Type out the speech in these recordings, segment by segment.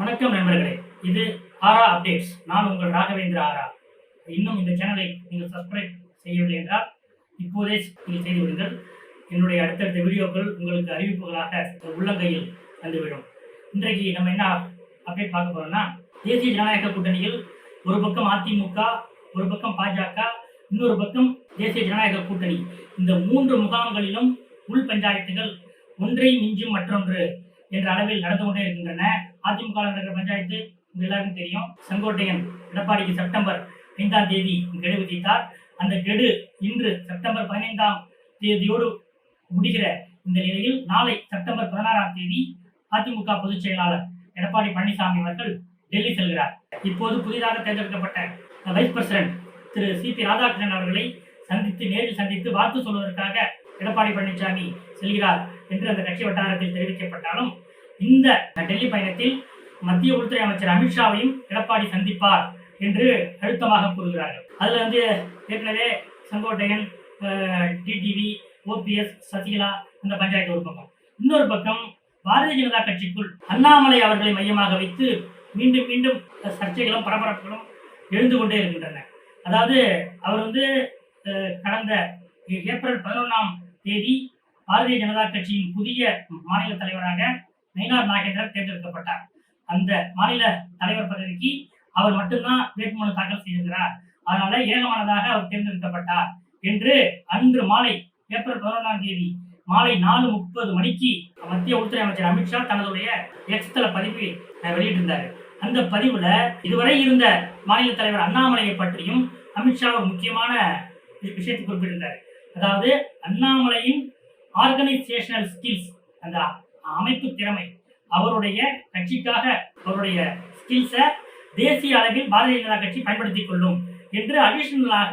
வணக்கம் நண்பர்களே. இது ஆரா அப்டேட்ஸ் நான் உங்கள் ராகவேந்திர ஆரா இன்னும் இந்த சேனலை நீங்கள் சப்ஸ்கிரைப் செய்யவில்லை என்றால் இப்போதே நீங்கள் செய்து விடுங்கள். என்னுடைய அடுத்தடுத்த வீடியோக்கள் உங்களுக்கு அறிவிப்புகளாக உள்ளங்கையில் வந்துவிடும். இன்றைக்கு நம்ம என்ன அப்டேட் பார்க்க போறோம்னா தேசிய ஜனநாயக கூட்டணியில் ஒரு பக்கம் அதிமுக ஒரு பக்கம் பாஜக இன்னொரு பக்கம் தேசிய ஜனநாயக கூட்டணி. இந்த மூன்று முகாம்களிலும் உள் பஞ்சாயத்துகள் ஒன்றை மிஞ்சும் மற்றொன்று என்ற அளவில் நடந்து கொண்டே இருக்கின்றன. அதிமுக நடக்கிற பஞ்சாயத்து உங்க எல்லாருக்கும் தெரியும். செங்கோட்டையன் எடப்பாடிக்கு செப்டம்பர் ஐந்தாம் தேதி கெடு விதித்தார். அந்த கெடு இன்று செப்டம்பர் பதினைந்தாம் தேதியோடு முடிகிற இந்த நிலையில் நாளை செப்டம்பர் பதினாறாம் தேதி அதிமுக பொதுச் செயலாளர் எடப்பாடி பழனிசாமி அவர்கள் டெல்லி செல்கிறார். இப்போது புதிதாக தேர்ந்தெடுக்கப்பட்ட வைஸ் பிரசிடென்ட் திரு சி பி ராதாகிருஷ்ணன் அவர்களை சந்தித்து நேரில் சந்தித்து வாழ்த்து சொல்வதற்காக எடப்பாடி பழனிசாமி செல்கிறார் என்று அந்த கட்சி வட்டாரத்தில் தெரிவிக்கப்பட்டாலும் இந்த டெல்லி பயணத்தில் மத்திய உள்துறை அமைச்சர் அமித்ஷாவையும் எடப்பாடி சந்திப்பார் என்று அழுத்தமாக கூறுகிறார்கள். அதுல வந்து ஏற்கனவே செங்கோட்டையன் டிடிவி ஓபிஎஸ் சசிகலா இந்த பஞ்சாயத்து ஒரு பக்கம். இன்னொரு பக்கம் பாரதிய ஜனதா கட்சிக்குள் அண்ணாமலை அவர்களை மையமாக வைத்து மீண்டும் மீண்டும் சர்ச்சைகளும் பரபரப்புகளும் எழுந்து கொண்டே இருக்கின்றன. அதாவது அவர் வந்து கடந்த ஏப்ரல் பதினொன்றாம் தேதி பாரதிய ஜனதா கட்சியின் புதிய மாநில தலைவராக நயினார் நாகேந்திரன் தேர்ந்தெடுக்கப்பட்டார். அந்த மாநில தலைவர் பதவிக்கு அவர் மட்டும்தான் வேட்புமனு தாக்கல் செய்திருக்கிறார். அதனால ஏகமானதாக அவர் தேர்ந்தெடுக்கப்பட்டார் என்று அன்று மாலை ஏப்ரல் பதினொன்றாம் தேதி மாலை நாலு முப்பது மணிக்கு மத்திய உள்துறை அமைச்சர் அமித்ஷா தனதுடைய எக்ஸ்தல பதிவு அஹ், வெளியிட்டிருந்தார். அந்த பதிவுல இதுவரை இருந்த மாநில தலைவர் அண்ணாமலையை பற்றியும் அமித்ஷா ஒரு முக்கியமான விஷயத்தை குறிப்பிட்டிருந்தார். அதாவது அண்ணாமலையின் ஆர்கனைசேஷனல் ஸ்கில்ஸ் அந்த அமைப்பு திறமை. அவருடைய கட்சிக்காக அவருடைய ஸ்கில்ஸை தேசிய அளவில் பாரதிய ஜனதா கட்சி பயன்படுத்திக் கொள்ளும் என்று அடிஷனலாக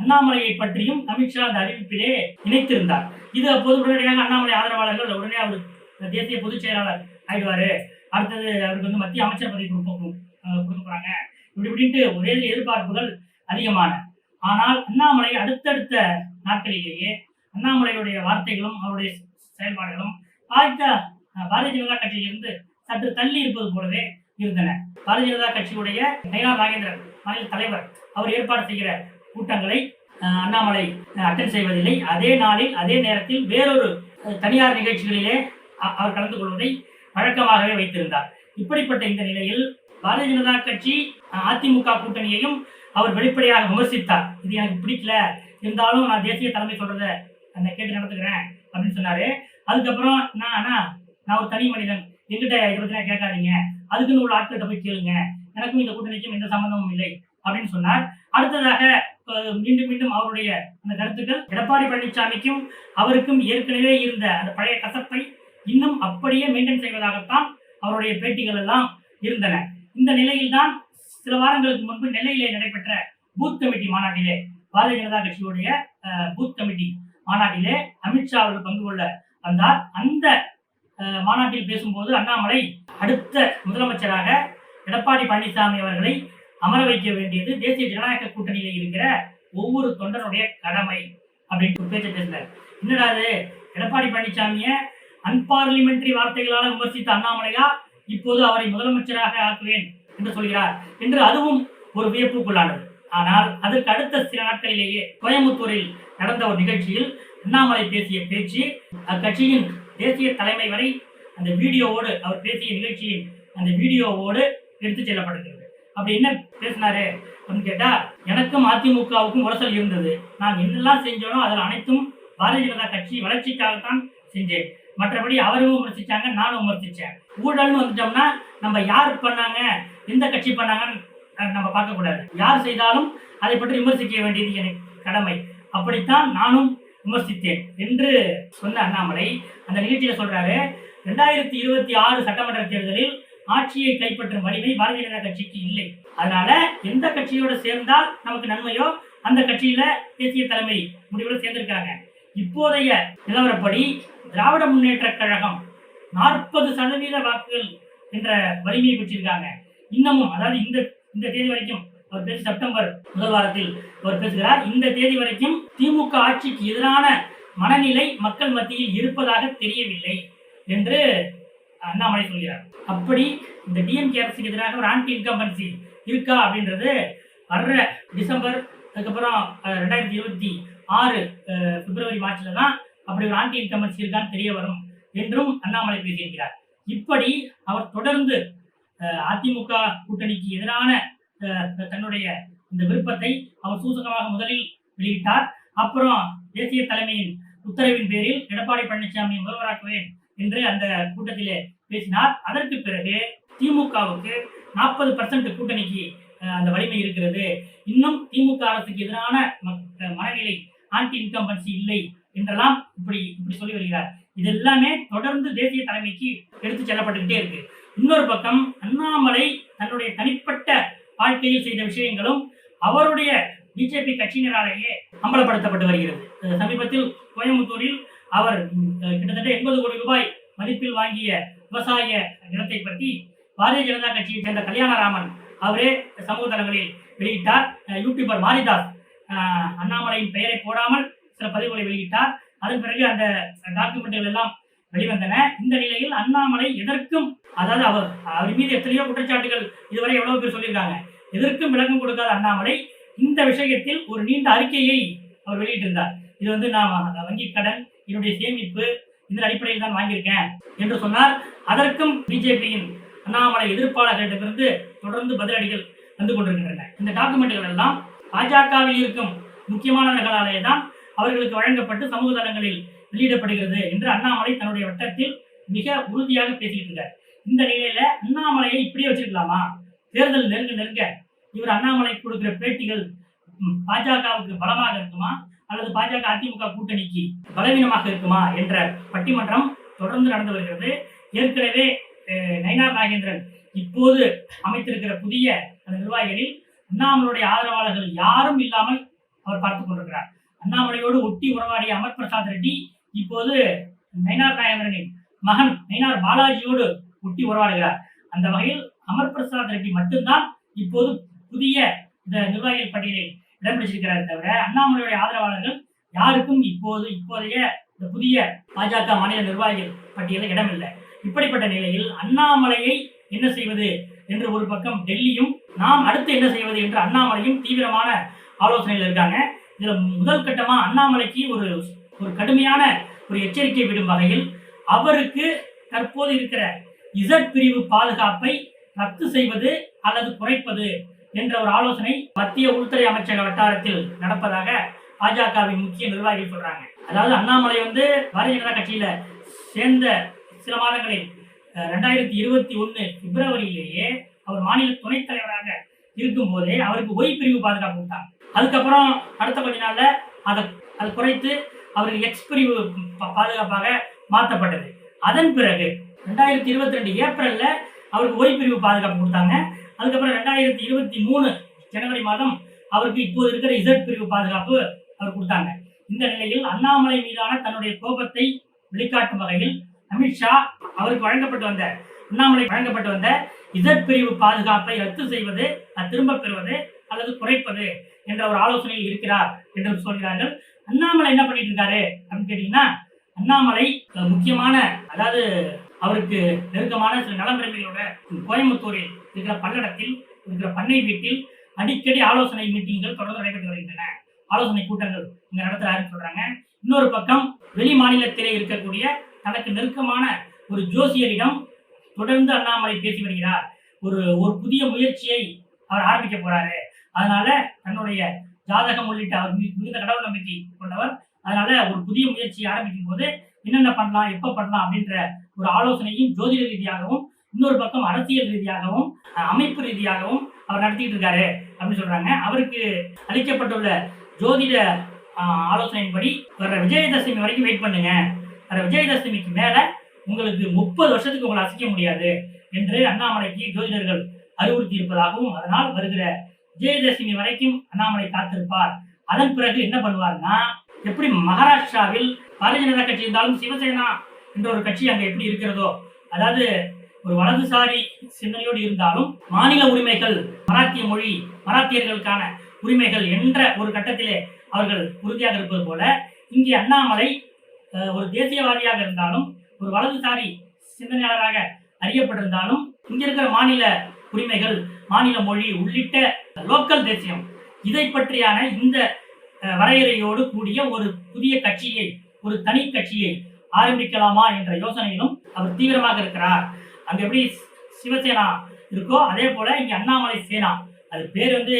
அண்ணாமலையை பற்றியும் அமித்ஷா அந்த அறிவிப்பிலே இணைத்திருந்தார். இது அப்போது உடனடியாக அண்ணாமலை ஆதரவாளர்கள் உடனே அவர் தேசிய பொதுச் செயலாளர் ஆயிடுவாரு. அடுத்தது அவருக்கு வந்து மத்திய அமைச்சர் பதவி கொடுப்போம் கொடுக்க போறாங்க. இப்படி இப்படின்ட்டு ஒரே எதிர்பார்ப்புகள் அதிகமான. ஆனால் அண்ணாமலை அடுத்தடுத்த நாட்களிலேயே அண்ணாமலையுடைய வார்த்தைகளும் அவருடைய செயல்பாடுகளும் பாஜக பாரதிய ஜனதா கட்சியிலிருந்து சற்று தள்ளி இருப்பது போலவே இருந்தன. பாரதிய ஜனதா கட்சியுடைய நயினார் நாகேந்திரன் மாநில தலைவர் அவர் ஏற்பாடு செய்கிற கூட்டங்களை அண்ணாமலை அட்டன் செய்வதில்லை. அதே நாளில் அதே நேரத்தில் வேறொரு தனியார் நிகழ்ச்சிகளிலே அ- அவர் கலந்து கொள்வதை வழக்கமாகவே வைத்திருந்தார். இப்படிப்பட்ட இந்த நிலையில் பாரதிய ஜனதா கட்சி அதிமுக கூட்டணியையும் அவர் வெளிப்படையாக விமர்சித்தார். இது எனக்கு பிடிக்கல. இருந்தாலும் நான் தேசிய தலைமை சொல்றத நான் கேட்டு நடத்துக்கிறேன் அப்படின்னு சொன்னாரு. அதுக்கப்புறம் நான் அண்ணா நான் ஒரு தனி மனிதன். எங்கிட்ட இதை பற்றி கேட்காதீங்க. அதுக்குன்னு உள்ள ஆட்கிட்ட போய் கேளுங்க. எனக்கும் இந்த கூட்டணிக்கும் எந்த சம்பந்தமும் இல்லை அப்படின்னு சொன்னார். அடுத்ததாக மீண்டும் மீண்டும் அவருடைய அந்த கருத்துக்கள் எடப்பாடி பழனிசாமிக்கும் அவருக்கும் ஏற்கனவே இருந்த அந்த பழைய கசப்பை இன்னும் அப்படியே மெயின்டைன் செய்வதாகத்தான் அவருடைய பேட்டிகள் எல்லாம் இருந்தன. இந்த நிலையில்தான் சில வாரங்களுக்கு முன்பு நெல்லையிலே நடைபெற்ற பூத் கமிட்டி மாநாட்டிலே பாரதிய ஜனதா கட்சியுடைய பூத் கமிட்டி மாநாட்டிலே அமித்ஷா அவர்கள் பங்கு கொள்ள வந்தார். அந்த அஹ், மாநாட்டில் பேசும்போது அண்ணாமலை அடுத்த முதலமைச்சராக எடப்பாடி பழனிசாமி அவர்களை அமர வைக்க வேண்டியது தேசிய ஜனநாயக கூட்டணியில் இருக்கிற ஒவ்வொரு தொண்டனுடைய கடமை அப்படின்னு பேச்ச பேசினார். என்னடா இது? எடப்பாடி பழனிசாமியை அன்பார்லிமெண்டரி வார்த்தைகளால் விமர்சித்த அண்ணாமலையா? இப்போது அவரை முதலமைச்சராக ஆக்குவேன் என்று சொல்கிறார் என்று அதுவும் ஒரு வியப்புக்குள்ளானது. ஆனால் அதற்கு அடுத்த சில நாட்களிலேயே கோயம்புத்தூரில் நடந்த ஒரு நிகழ்ச்சியில் அண்ணாமலை பேசிய பேச்சு அக்கட்சியின் தேசிய தலைமை வரை அந்த வீடியோவோடு அவர் பேசிய நிகழ்ச்சியின் அந்த வீடியோவோடு எடுத்துச் செல்லப்படுகிறது அப்படி என்ன பேசினாரு அப்படின்னு கேட்டா எனக்கும் அதிமுகவுக்கும் உரசல் இருந்தது. நான் என்னெல்லாம் செஞ்சேனோ அதில் அனைத்தும் பாரதிய ஜனதா கட்சி வளர்ச்சிக்காகத்தான் செஞ்சேன். மற்றபடி அவரும் விமர்சிச்சாங்க நானும் விமர்சித்தேன் ஊழல்னு வந்துட்டோம்னா நம்ம யார் பண்ணாங்க எந்த கட்சி பண்ணாங்கன்னு நம்ம பார்க்கக்கூடாது. யார் செய்தாலும் அதை பற்றி விமர்சிக்க வேண்டியது எனக்கு கடமை. அப்படித்தான் நானும் விமர்சித்தேன் என்று சொன்ன அண்ணாமலை அந்த நிகழ்ச்சியில் சொல்றாரு ரெண்டாயிரத்தி இருபத்தி ஆறு சட்டமன்ற தேர்தலில் ஆட்சியை கைப்பற்றும் வலிமை பாரதிய ஜனதா கட்சிக்கு இல்லை. அதனால எந்த கட்சியோட சேர்ந்தால் நமக்கு நன்மையோ அந்த கட்சியில தேசிய தலைமை முடிவோடு சேர்ந்திருக்காங்க இப்போதைய நிலவரப்படி திராவிட முன்னேற்ற கழகம் நாற்பது சதவீத வாக்குகள் என்ற வலிமையை பெற்றிருக்காங்க. இன்னமும் அதாவது இந்த இந்த தேதி வரைக்கும் அவர் பேசி செப்டம்பர் முதல் வாரத்தில் அவர் பேசுகிறார். இந்த தேதி வரைக்கும் திமுக ஆட்சிக்கு எதிரான மனநிலை மக்கள் மத்தியில் இருப்பதாக தெரியவில்லை என்று அண்ணாமலை சொல்கிறார். அப்படி இந்த டிஎம்கே அரசுக்கு எதிராக ஒரு ஆன்டி இன்கம்பன்சி இருக்கா அப்படின்றது வர்ற டிசம்பர் அதுக்கப்புறம் ரெண்டாயிரத்தி இருபத்தி ஆறு பிப்ரவரி மார்ச்ல தான் அப்படி ஒரு ஆன்டி இன்கம்பன்சி இருக்கான்னு தெரிய வரும் என்றும் அண்ணாமலை பேசியிருக்கிறார். இப்படி அவர் தொடர்ந்து அதிமுக கூட்டணிக்கு எதிரான தன்னுடைய இந்த விருப்பத்தை அவர் சூசகமாக முதலில் வெளியிட்டார். அப்புறம் தேசிய தலைமையின் உத்தரவின் பேரில் எடப்பாடி பழனிசாமி முதல்வராக்குவேன் என்று அந்த கூட்டத்திலே பேசினார். அதற்கு பிறகு திமுகவுக்கு நாற்பது பர்சன்ட் கூட்டணிக்கு அந்த வலிமை இருக்கிறது. இன்னும் திமுக அரசுக்கு எதிரான மனநிலை ஆன்டி இன்கம்பன்சி இல்லை என்றெல்லாம் இப்படி இப்படி சொல்லி வருகிறார். இது எல்லாமே தொடர்ந்து தேசிய தலைமைக்கு எடுத்து செல்லப்பட்டுக்கிட்டே இருக்கு. இன்னொரு பக்கம் அண்ணாமலை தன்னுடைய தனிப்பட்ட வாழ்க்கையில் செய்த விஷயங்களும் அவருடைய பிஜேபி கட்சியினராலேயே அம்பலப்படுத்தப்பட்டு வருகிறது. சமீபத்தில் கோயம்புத்தூரில் அவர் கிட்டத்தட்ட எண்பது கோடி ரூபாய் மதிப்பில் வாங்கிய விவசாய நிலத்தை பற்றி பாரதிய ஜனதா கட்சியைச் சேர்ந்த கல்யாணராமன் அவரே சமூக தளங்களில் வெளியிட்டார். யூடியூபர் மாரிதாஸ் அண்ணாமலையின் பெயரை போடாமல் சில பதிவுகளை வெளியிட்டார். அதன் பிறகு அந்த டாக்குமெண்ட்டுகள் எல்லாம் வெளிவந்தன. இந்த நிலையில் அண்ணாமலை எதற்கும் அதாவது அவர் அவர் மீது எத்தனையோ குற்றச்சாட்டுகள் இதுவரை எவ்வளவு பேர் சொல்லியிருக்காங்க. எதற்கும் விளக்கம் கொடுக்காத அண்ணாமலை இந்த விஷயத்தில் ஒரு நீண்ட அறிக்கையை அவர் வெளியிட்டிருந்தார். இது வந்து நான் வங்கி கடன் என்னுடைய சேமிப்பு இதன் அடிப்படையில் தான் வாங்கியிருக்கேன் என்று சொன்னார். அதற்கும் பிஜேபியின் அண்ணாமலை எதிர்ப்பாளர்களிடமிருந்து தொடர்ந்து பதிலடிகள் வந்து கொண்டிருக்கின்றன. இந்த டாக்குமெண்ட்டுகள் எல்லாம் பாஜகவில் இருக்கும் முக்கியமானவர்களாலே தான் அவர்களுக்கு வழங்கப்பட்டு சமூக தளங்களில் வெளியிடப்படுகிறது என்று அண்ணாமலை தன்னுடைய வட்டத்தில் மிக உறுதியாக பேசிக்கிட்டு இந்த நிலையில அண்ணாமலையை இப்படியே வச்சிருக்கலாமா? தேர்தல் நெருங்க நெருங்க இவர் அண்ணாமலை கொடுக்கிற பேட்டிகள் பாஜகவுக்கு பலமாக இருக்குமா? அல்லது பாஜக அதிமுக கூட்டணிக்கு பலவீனமாக இருக்குமா? என்ற பட்டிமன்றம் தொடர்ந்து நடந்து வருகிறது. ஏற்கனவே நயினார் நாகேந்திரன் இப்போது அமைத்திருக்கிற புதிய அந்த நிர்வாகிகளில் அண்ணாமலையுடைய ஆதரவாளர்கள் யாரும் இல்லாமல் அவர் பார்த்துக் கொண்டிருக்கிறார். அண்ணாமலையோடு ஒட்டி உறவாடிய அமர் பிரசாத் ரெட்டி இப்போது நயினார் நாயகரனின் மகன் நயினார் பாலாஜியோடு ஒட்டி உறவாடுகிறார். அந்த வகையில் அமர் பிரசாத் ரெட்டி மட்டும்தான் இப்போது புதிய இந்த நிர்வாகிகள் பட்டியலில் இடம் பிடிச்சிருக்கிறார் தவிர அண்ணாமலையுடைய ஆதரவாளர்கள் யாருக்கும் இப்போது இப்போதைய இந்த புதிய பாஜக மாநில நிர்வாகிகள் பட்டியலில் இடமில்லை. இப்படிப்பட்ட நிலையில் அண்ணாமலையை என்ன செய்வது என்று ஒரு பக்கம் டெல்லியும் நாம் அடுத்து என்ன செய்வது என்று அண்ணாமலையும் தீவிரமான ஆலோசனையில் இருக்காங்க. இதுல முதல் கட்டமா அண்ணாமலைக்கு ஒரு ஒரு கடுமையான ஒரு எச்சரிக்கை விடும் வகையில் அவருக்கு தற்போது இருக்கிற இசட் பிரிவு பாதுகாப்பை ரத்து செய்வது அல்லது குறைப்பது என்ற ஒரு ஆலோசனை மத்திய உள்துறை அமைச்சக வட்டாரத்தில் நடப்பதாக பாஜகவின் முக்கிய நிர்வாகிகள் சொல்றாங்க. அதாவது அண்ணாமலை வந்து பாரதிய ஜனதா கட்சியில சேர்ந்த சில மாதங்களில் ரெண்டாயிரத்தி இருபத்தி ஒன்னு பிப்ரவரியிலேயே அவர் மாநில துணைத் தலைவராக இருக்கும் போதே அவருக்கு ஒய் பிரிவு பாதுகாப்பு கொடுத்தாங்க. அதுக்கப்புறம் அடுத்த கொஞ்ச நாள்ல அதை அதை குறைத்து அவருக்கு எக்ஸ் பிரிவு பாதுகாப்பாக மாற்றப்பட்டது. அதன் பிறகு ரெண்டாயிரத்தி இருபத்தி ரெண்டு ஏப்ரல்ல அவருக்கு ஒய் பிரிவு பாதுகாப்பு கொடுத்தாங்க. அதுக்கப்புறம் ரெண்டாயிரத்தி இருபத்தி மூணு ஜனவரி மாதம் அவருக்கு இப்போது இருக்கிற இசட் பிரிவு பாதுகாப்பு அவர் கொடுத்தாங்க. இந்த நிலையில் அண்ணாமலை மீதான தன்னுடைய கோபத்தை வெளிக்காட்டும் வகையில் அமித்ஷா அவருக்கு வழங்கப்பட்டு வந்த அண்ணாமலை வழங்கப்பட்டு வந்த இசட் பிரிவு பாதுகாப்பை ரத்து செய்வது திரும்ப பெறுவது அல்லது குறைப்பது என்ற ஒரு ஆலோசனையில் இருக்கிறார் என்று சொல்கிறார்கள். அண்ணாமலை என்ன பண்ணிட்டு இருக்காரு அப்படின்னு கேட்டீங்கன்னா அண்ணாமலை முக்கியமான அதாவது அவருக்கு நெருக்கமான சில நலம்பிரமைகளோட கோயம்புத்தூரில் இருக்கிற பல்லடத்தில் இருக்கிற பண்ணை வீட்டில் அடிக்கடி ஆலோசனை மீட்டிங்கள் தொடர்ந்து நடைபெற்று வருகின்றன. ஆலோசனை கூட்டங்கள் இங்க நடத்துறாருன்னு சொல்றாங்க. இன்னொரு பக்கம் வெளி மாநிலத்திலே இருக்கக்கூடிய தனக்கு நெருக்கமான ஒரு ஜோசியரிடம் தொடர்ந்து அண்ணாமலை பேசி வருகிறார். ஒரு ஒரு புதிய முயற்சியை அவர் ஆரம்பிக்க போறாரு. அதனால தன்னுடைய ஜாதகம் உள்ளிட்ட அவர் மிகுந்த கடவுள் நம்பிக்கை கொண்டவர். அதனால ஒரு புதிய முயற்சியை ஆரம்பிக்கும் போது என்னென்ன பண்ணலாம் எப்ப பண்ணலாம் அப்படின்ற ஒரு ஆலோசனையும் ஜோதிட ரீதியாகவும் இன்னொரு பக்கம் அரசியல் ரீதியாகவும் அமைப்பு ரீதியாகவும் அவர் நடத்திட்டு இருக்காரு அப்படின்னு சொல்றாங்க. அவருக்கு அளிக்கப்பட்டுள்ள ஜோதிட ஆலோசனையின்படி வர்ற விஜயதசமி வரைக்கும் வெயிட் பண்ணுங்க. வர விஜயதசமிக்கு மேல உங்களுக்கு முப்பது வருஷத்துக்கு உங்களை அசைக்க முடியாது என்று அண்ணாமலைக்கு ஜோதிடர்கள் அறிவுறுத்தி இருப்பதாகவும் அதனால் வருகிற விஜயதசமி வரைக்கும் அண்ணாமலை காத்திருப்பார். அதன் பிறகு என்ன பண்ணுவார்னா எப்படி மகாராஷ்டிராவில் பாரதிய ஜனதா கட்சி இருந்தாலும் சிவசேனா என்ற ஒரு கட்சி அங்க எப்படி இருக்கிறதோ அதாவது ஒரு வலதுசாரி சிந்தனையோடு இருந்தாலும் மாநில உரிமைகள் மராத்திய மொழி மராத்தியர்களுக்கான உரிமைகள் என்ற ஒரு கட்டத்திலே அவர்கள் உறுதியாக இருப்பது போல இங்கே அண்ணாமலை ஒரு தேசியவாதியாக இருந்தாலும் ஒரு வலதுசாரி சிந்தனையாளராக அறியப்பட்டிருந்தாலும் இங்க இருக்கிற மாநில உரிமைகள் மாநில மொழி உள்ளிட்ட லோக்கல் தேசியம். இதை பற்றியான இந்த வரையறையோடு கூடிய ஒரு புதிய கட்சியை ஒரு தனி கட்சியை ஆரம்பிக்கலாமா என்ற யோசனையிலும் அவர் தீவிரமாக இருக்கிறார். அங்க எப்படி சிவசேனா இருக்கோ அதே போல இங்க அண்ணாமலை சேனா. அது பேர் வந்து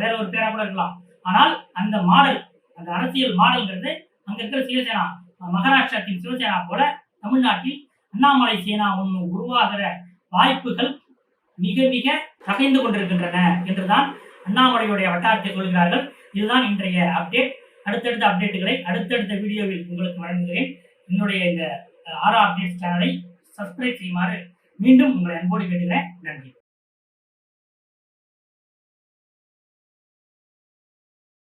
வேற ஒரு பேரா கூட இருக்கலாம். ஆனால் அந்த மாடல் அந்த அரசியல் மாடல்ங்கிறது அங்க இருக்கிற சிவசேனா மகாராஷ்டிரத்தின் சிவசேனா போல தமிழ்நாட்டில் அண்ணாமலை சேனா ஒன்று உருவாகிற வாய்ப்புகள் மிக மிக தகைந்து கொண்டிருக்கின்றன என்றுதான் அண்ணாமலையுடைய வட்டாரத்தை சொல்கிறார்கள். இதுதான் இன்றைய அப்டேட் அடுத்தடுத்த அப்டேட்டுகளை அடுத்தடுத்த வீடியோவில் உங்களுக்கு வழங்குகிறேன். என்னுடைய இந்த ஆரா அப்டேட் சேனலை சப்ஸ்கிரைப் செய்யுமாறு மீண்டும் உங்களை அன்போடு கேட்டுக்கிறேன். நன்றி.